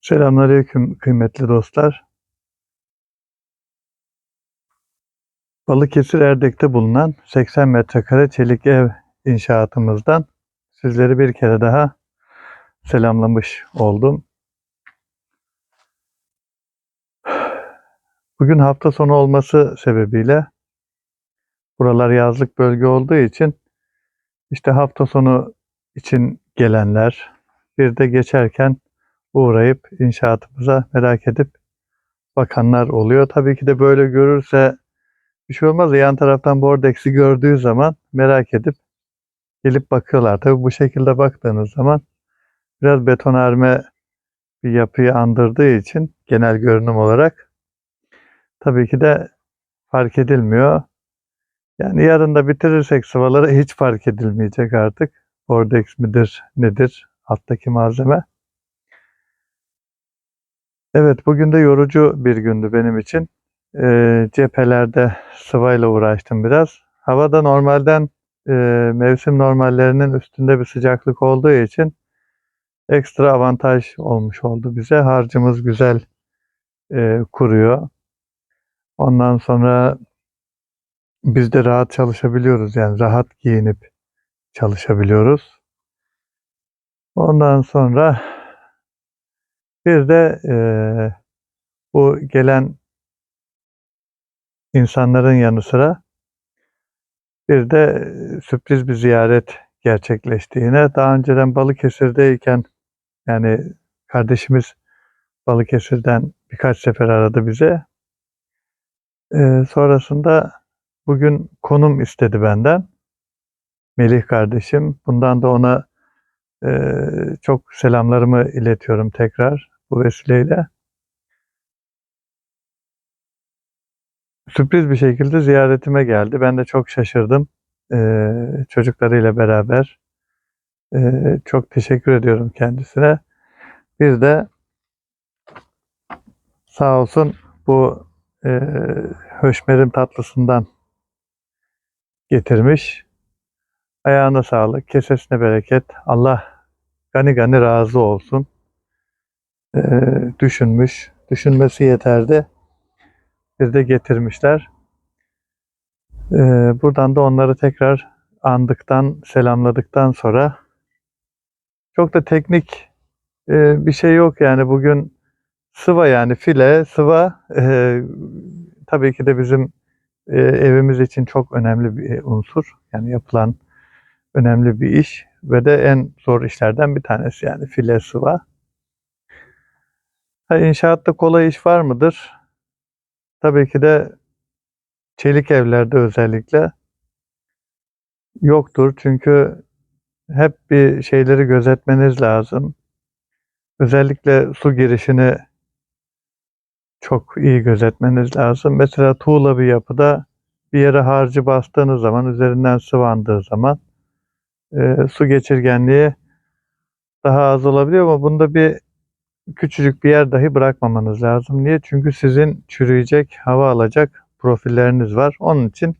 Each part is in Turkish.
Selamünaleyküm kıymetli dostlar. Balıkesir Erdek'te bulunan 80 metrekare çelik ev inşaatımızdan sizleri bir kere daha selamlamış oldum. Bugün hafta sonu olması sebebiyle buralar yazlık bölge olduğu için işte hafta sonu için gelenler bir de geçerken uğrayıp inşaatımıza merak edip bakanlar oluyor. Tabii ki de böyle görürse bir şey olmaz. Yan taraftan Bordex'i gördüğü zaman merak edip gelip bakıyorlar. Tabii bu şekilde baktığınız zaman biraz betonarme bir yapıyı andırdığı için genel görünüm olarak tabii ki de fark edilmiyor. Yani yarın da bitirirsek sıvaları hiç fark edilmeyecek artık. Bordex midir nedir alttaki malzeme. Evet, bugün de yorucu bir gündü benim için. Ee, cephelerde sıvayla uğraştım biraz. Havada normalden e, mevsim normallerinin üstünde bir sıcaklık olduğu için ekstra avantaj olmuş oldu bize. Harcımız güzel e, kuruyor. Ondan sonra biz de rahat çalışabiliyoruz. Yani rahat giyinip çalışabiliyoruz. Ondan sonra bir de eee, bu gelen insanların yanı sıra bir de eee, sürpriz bir ziyaret gerçekleşti yine. Daha önceden Balıkesir'deyken yani kardeşimiz Balıkesir'den birkaç sefer aradı bize. Eee, sonrasında bugün konum istedi benden. Melih kardeşim. Bundan da ona eee, çok selamlarımı iletiyorum tekrar bu vesileyle. Sürpriz bir şekilde ziyaretime geldi. Ben de çok şaşırdım. Eee, çocuklarıyla beraber. Eee, çok teşekkür ediyorum kendisine. Bir de sağ olsun bu eee höşmerim tatlısından getirmiş. Ayağına sağlık, kesesine bereket. Allah gani gani razı olsun. Eee, düşünmüş. Düşünmesi yeterdi. Bir de getirmişler. Eee, buradan da onları tekrar andıktan, selamladıktan sonra çok da teknik eee, bir şey yok yani bugün sıva yani file, sıva tabii ki de bizim evimiz için çok önemli bir unsur. Yani yapılan önemli bir iş ve de en zor işlerden bir tanesi yani file sıva. Ha, inşaatta kolay iş var mıdır? Tabii ki de çelik evlerde özellikle yoktur. Çünkü hep bir şeyleri gözetmeniz lazım. Özellikle su girişini çok iyi gözetmeniz lazım. Mesela tuğla bir yapıda bir yere harcı bastığınız zaman, üzerinden sıvandığı zaman e, su geçirgenliği daha az olabiliyor ama bunda bir küçücük bir yer dahi bırakmamanız lazım. Niye? Çünkü sizin çürüyecek, hava alacak profilleriniz var. Onun için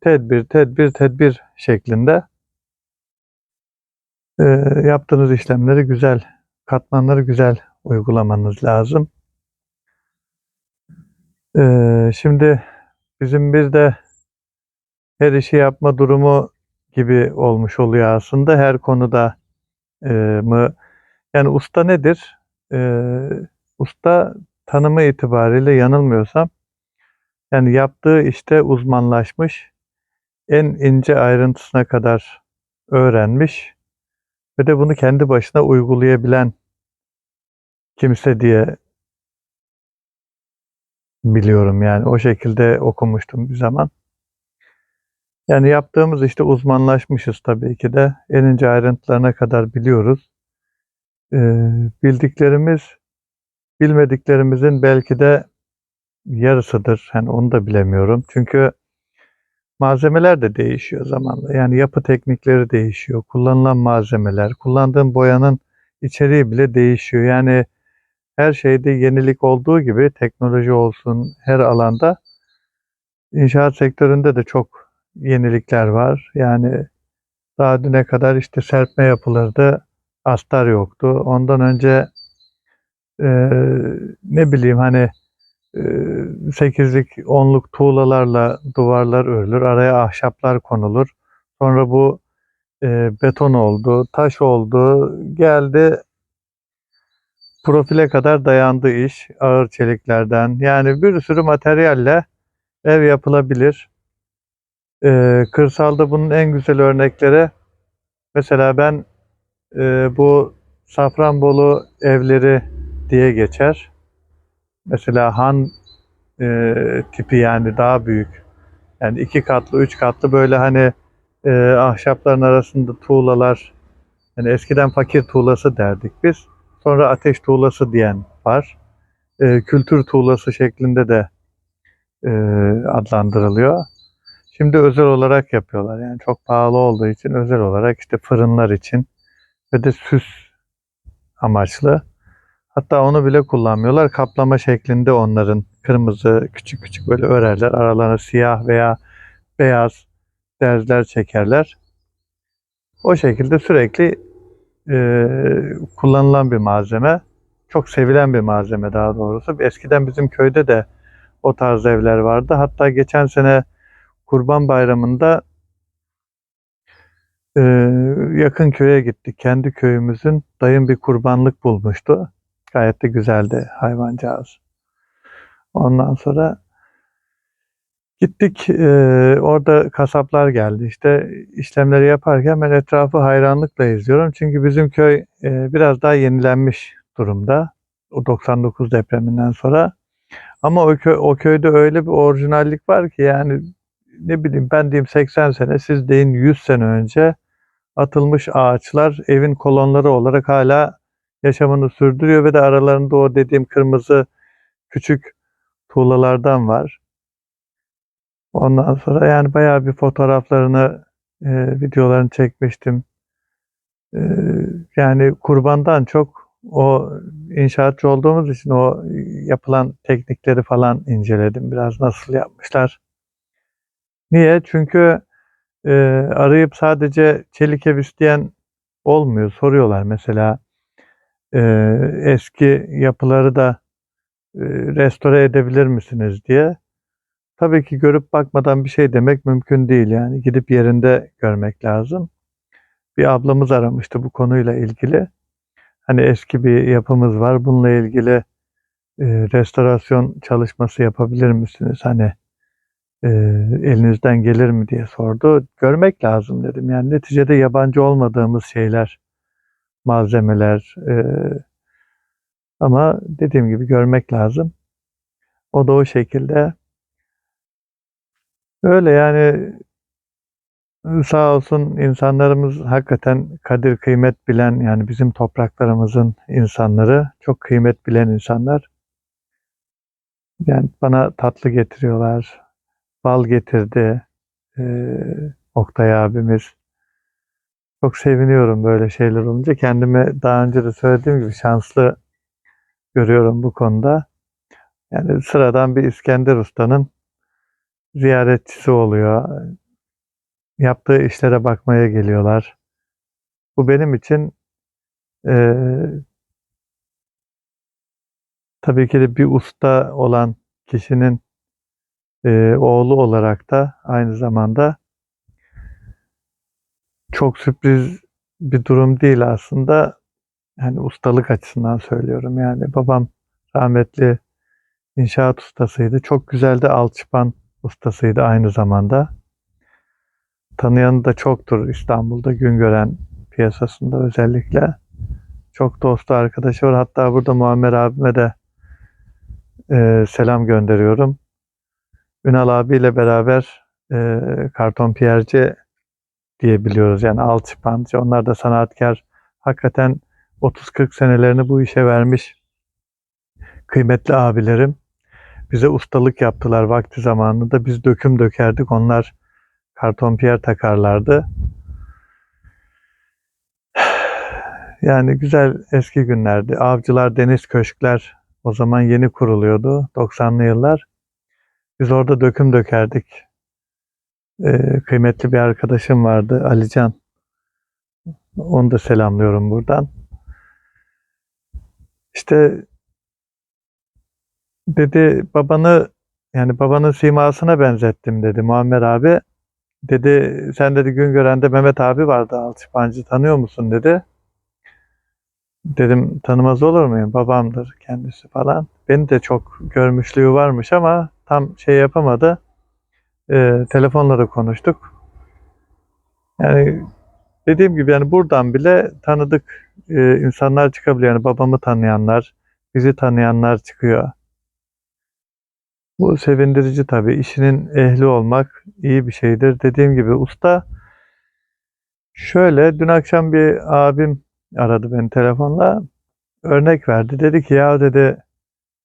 tedbir, tedbir, tedbir şeklinde e, yaptığınız işlemleri güzel, katmanları güzel uygulamanız lazım. E, şimdi bizim bir de her işi yapma durumu gibi olmuş oluyor aslında. Her konuda e, mı yani usta nedir? E, usta tanımı itibariyle yanılmıyorsam yani yaptığı işte uzmanlaşmış, en ince ayrıntısına kadar öğrenmiş ve de bunu kendi başına uygulayabilen kimse diye biliyorum yani o şekilde okumuştum bir zaman. Yani yaptığımız işte uzmanlaşmışız tabii ki de. En ince ayrıntılarına kadar biliyoruz. Ee, bildiklerimiz bilmediklerimizin belki de yarısıdır. Yani onu da bilemiyorum. Çünkü malzemeler de değişiyor zamanla. Yani yapı teknikleri değişiyor. Kullanılan malzemeler, kullandığım boyanın içeriği bile değişiyor. Yani her şeyde yenilik olduğu gibi teknoloji olsun her alanda inşaat sektöründe de çok yenilikler var. Yani daha düne kadar işte serpme yapılırdı, astar yoktu. Ondan önce e, ne bileyim hani e, sekizlik, onluk tuğlalarla duvarlar örülür. Araya ahşaplar konulur. Sonra bu e, beton oldu, taş oldu, geldi profile kadar dayandı iş. Ağır çeliklerden. Yani bir sürü materyalle ev yapılabilir. E, kırsalda bunun en güzel örnekleri mesela ben e, bu Safranbolu evleri diye geçer. Mesela han e, tipi yani daha büyük. Yani iki katlı, üç katlı böyle hani e, ahşapların arasında tuğlalar. Yani eskiden fakir tuğlası derdik biz. Sonra ateş tuğlası diyen var. E, kültür tuğlası şeklinde de e, adlandırılıyor. Şimdi özel olarak yapıyorlar. Yani çok pahalı olduğu için özel olarak işte fırınlar için ve de süs amaçlı. Hatta onu bile kullanmıyorlar. Kaplama şeklinde onların kırmızı küçük küçük böyle örerler. Aralarına siyah veya beyaz derzler çekerler. O şekilde sürekli e, kullanılan bir malzeme. Çok sevilen bir malzeme daha doğrusu. Eskiden bizim köyde de o tarz evler vardı. Hatta geçen sene Kurban Bayramı'nda e, yakın köye gittik. Kendi köyümüzün dayım bir kurbanlık bulmuştu. Gayet de güzeldi hayvancağız. Ondan sonra gittik. e, orada kasaplar geldi. İşte işlemleri yaparken ben etrafı hayranlıkla izliyorum. Çünkü bizim köy e, biraz daha yenilenmiş durumda. O 99 depreminden sonra. Ama o, kö- o köyde öyle bir orijinallik var ki yani ne bileyim ben diyeyim 80 sene siz deyin 100 sene önce atılmış ağaçlar evin kolonları olarak hala yaşamını sürdürüyor ve de aralarında o dediğim kırmızı küçük tuğlalardan var. Ondan sonra yani bayağı bir fotoğraflarını, e, videolarını çekmiştim. E, yani kurbandan çok o inşaatçı olduğumuz için o yapılan teknikleri falan inceledim. Biraz nasıl yapmışlar. Niye? Çünkü e, arayıp sadece çelik ev isteyen olmuyor. Soruyorlar mesela e, eski yapıları da e, restore edebilir misiniz diye. Tabii ki görüp bakmadan bir şey demek mümkün değil yani gidip yerinde görmek lazım. Bir ablamız aramıştı bu konuyla ilgili. Hani eski bir yapımız var bununla ilgili e, restorasyon çalışması yapabilir misiniz? Hani e, elinizden gelir mi diye sordu. Görmek lazım dedim. Yani neticede yabancı olmadığımız şeyler, malzemeler. e, ama dediğim gibi görmek lazım. O da o şekilde. Öyle yani sağ olsun insanlarımız hakikaten kadir kıymet bilen yani bizim topraklarımızın insanları çok kıymet bilen insanlar. Yani bana tatlı getiriyorlar. Bal getirdi eee, Oktay abimiz. Çok seviniyorum böyle şeyler olunca. Kendimi daha önce de söylediğim gibi şanslı görüyorum bu konuda. Yani sıradan bir İskender Usta'nın ziyaretçisi oluyor. Yaptığı işlere bakmaya geliyorlar. Bu benim için eee, tabii ki de bir usta olan kişinin eee, oğlu olarak da aynı zamanda çok sürpriz bir durum değil aslında. Yani ustalık açısından söylüyorum. Yani babam rahmetli inşaat ustasıydı. Çok güzel de alçıpan ustasıydı aynı zamanda. Tanıyanı da çoktur İstanbul'da Güngören piyasasında özellikle. Çok dostu arkadaşı var. Hatta burada Muammer abime de e, selam gönderiyorum. Ünal abiyle beraber e, karton piyerci diye biliyoruz. Yani alçıpancı. Onlar da sanatkar. Hakikaten 30-40 senelerini bu işe vermiş kıymetli abilerim. Bize ustalık yaptılar vakti zamanında. Biz döküm dökerdik. Onlar karton piyer takarlardı. Yani güzel eski günlerdi. Avcılar, deniz köşkler o zaman yeni kuruluyordu. 90'lı yıllar. Biz orada döküm dökerdik. Ee, kıymetli bir arkadaşım vardı Alican. Onu da selamlıyorum buradan. İşte Dedi babanı yani babanın simasına benzettim dedi Muammer abi. Dedi sen dedi Güngören'de Mehmet abi vardı Alçıpancı tanıyor musun dedi. Dedim tanımaz olur muyum? Babamdır kendisi falan. Beni de çok görmüşlüğü varmış ama tam şey yapamadı. Ee, telefonla da konuştuk. Yani dediğim gibi yani buradan bile tanıdık e, insanlar çıkabiliyor. Yani babamı tanıyanlar, bizi tanıyanlar çıkıyor. Bu sevindirici tabii. İşinin ehli olmak iyi bir şeydir. Dediğim gibi usta şöyle dün akşam bir abim aradı beni telefonla. Örnek verdi. Dedi ki ya dedi e,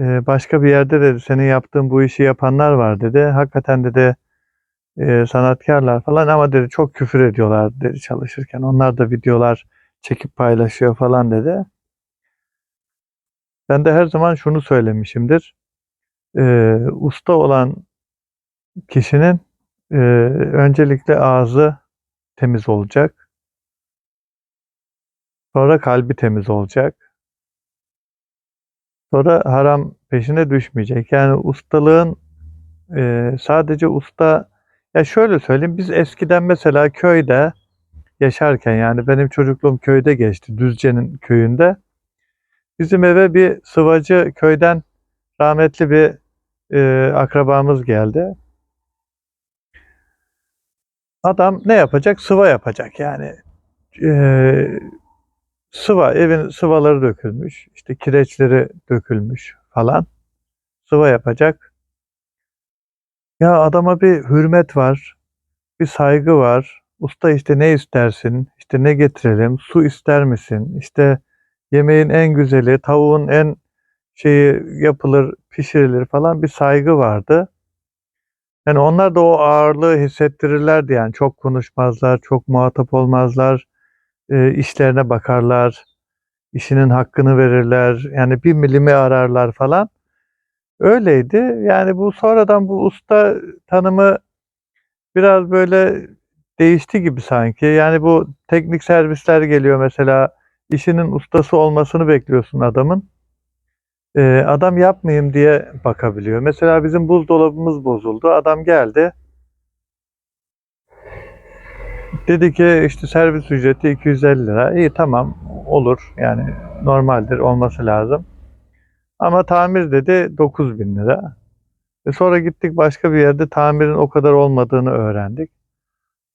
başka bir yerde dedi senin yaptığın bu işi yapanlar var dedi. Hakikaten dedi e, sanatkarlar falan ama dedi çok küfür ediyorlar dedi çalışırken. Onlar da videolar çekip paylaşıyor falan dedi. Ben de her zaman şunu söylemişimdir. E, usta olan kişinin e, öncelikle ağzı temiz olacak. Sonra kalbi temiz olacak. Sonra haram peşine düşmeyecek. Yani ustalığın e, sadece usta ya şöyle söyleyeyim biz eskiden mesela köyde yaşarken yani benim çocukluğum köyde geçti. Düzce'nin köyünde. Bizim eve bir sıvacı köyden rahmetli bir e, akrabamız geldi. Adam ne yapacak? Sıva yapacak yani. E, sıva, evin sıvaları dökülmüş, işte kireçleri dökülmüş falan. Sıva yapacak. Ya adama bir hürmet var, bir saygı var. Usta işte ne istersin? İşte ne getirelim? Su ister misin? İşte yemeğin en güzeli, tavuğun en şeyi yapılır, pişirilir falan bir saygı vardı. Yani onlar da o ağırlığı hissettirirlerdi yani çok konuşmazlar, çok muhatap olmazlar, e, işlerine bakarlar, işinin hakkını verirler, yani bir milimi ararlar falan. Öyleydi. Yani bu sonradan bu usta tanımı biraz böyle değişti gibi sanki. Yani bu teknik servisler geliyor mesela işinin ustası olmasını bekliyorsun adamın. Ee, adam yapmayayım diye bakabiliyor. Mesela bizim buzdolabımız bozuldu. Adam geldi. Dedi ki işte servis ücreti 250 lira. İyi tamam olur yani normaldir olması lazım. Ama tamir dedi 9000 lira. E sonra gittik başka bir yerde tamirin o kadar olmadığını öğrendik.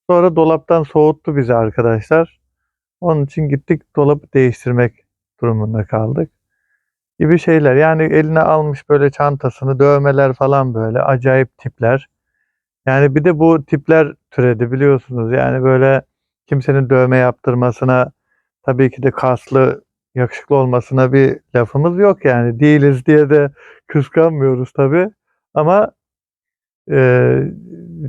Sonra dolaptan soğuttu bizi arkadaşlar. Onun için gittik dolabı değiştirmek durumunda kaldık. Gibi şeyler. Yani eline almış böyle çantasını, dövmeler falan böyle acayip tipler. Yani bir de bu tipler türedi biliyorsunuz. Yani böyle kimsenin dövme yaptırmasına tabii ki de kaslı, yakışıklı olmasına bir lafımız yok yani. Değiliz diye de kıskanmıyoruz tabii. Ama e,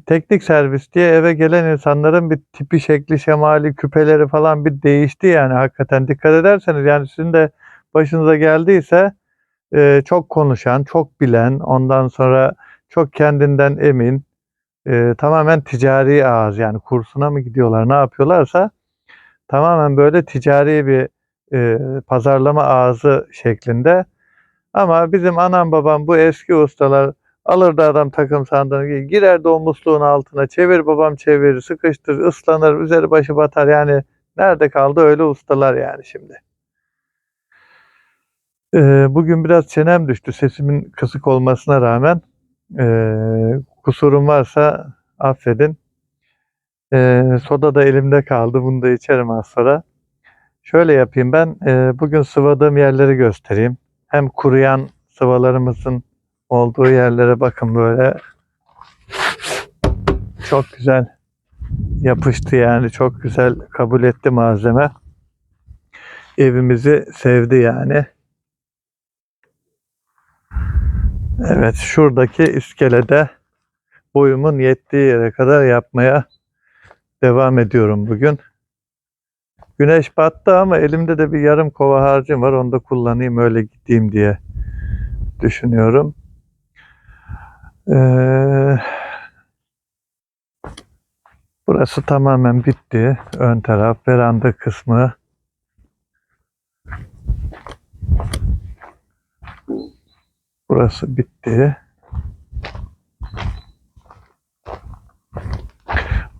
teknik servis diye eve gelen insanların bir tipi, şekli, şemali, küpeleri falan bir değişti yani hakikaten. Dikkat ederseniz yani sizin de başınıza geldiyse e, çok konuşan, çok bilen, ondan sonra çok kendinden emin, e, tamamen ticari ağız yani kursuna mı gidiyorlar ne yapıyorlarsa tamamen böyle ticari bir e, pazarlama ağzı şeklinde. Ama bizim anam babam bu eski ustalar alırdı adam takım sandığını girerdi o musluğun altına çevir babam çevirir sıkıştır ıslanır üzeri başı batar yani nerede kaldı öyle ustalar yani şimdi. Ee, bugün biraz çenem düştü sesimin kısık olmasına rağmen ee, kusurum varsa affedin. Ee, soda da elimde kaldı. Bunu da içerim az sonra. Şöyle yapayım ben. e, bugün sıvadığım yerleri göstereyim. Hem kuruyan sıvalarımızın olduğu yerlere bakın böyle. Çok güzel yapıştı yani. Çok güzel kabul etti malzeme. Evimizi sevdi yani. Evet şuradaki iskelede boyumun yettiği yere kadar yapmaya devam ediyorum bugün. Güneş battı ama elimde de bir yarım kova harcım var. Onu da kullanayım öyle gideyim diye düşünüyorum. Ee, burası tamamen bitti. Ön taraf, veranda kısmı. Burası bitti.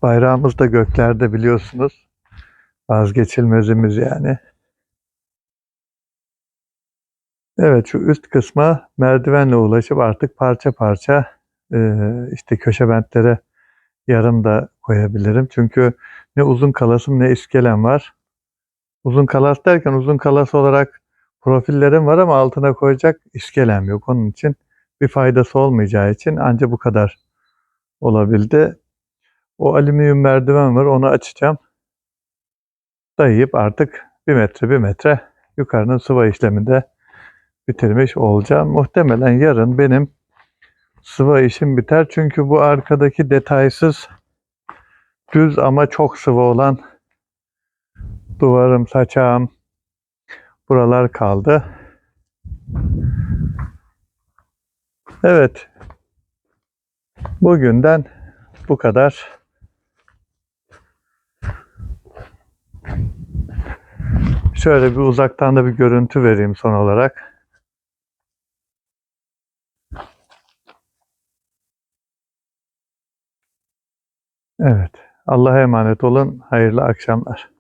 Bayrağımız da göklerde biliyorsunuz. Vazgeçilmezimiz yani. Evet şu üst kısma merdivenle ulaşıp artık parça parça e, işte köşe bentlere yarım da koyabilirim. Çünkü ne uzun kalasım ne iskelem var. Uzun kalas derken uzun kalas olarak profillerim var ama altına koyacak iskelem yok. Onun için bir faydası olmayacağı için ancak bu kadar olabildi. O alüminyum merdiven var onu açacağım. Dayayıp artık bir metre bir metre yukarının sıva işleminde bitirmiş olacağım. Muhtemelen yarın benim sıva işim biter. Çünkü bu arkadaki detaysız düz ama çok sıvı olan duvarım, saçağım buralar kaldı. Evet. Bugünden bu kadar. Şöyle bir uzaktan da bir görüntü vereyim son olarak. Evet. Allah'a emanet olun. Hayırlı akşamlar.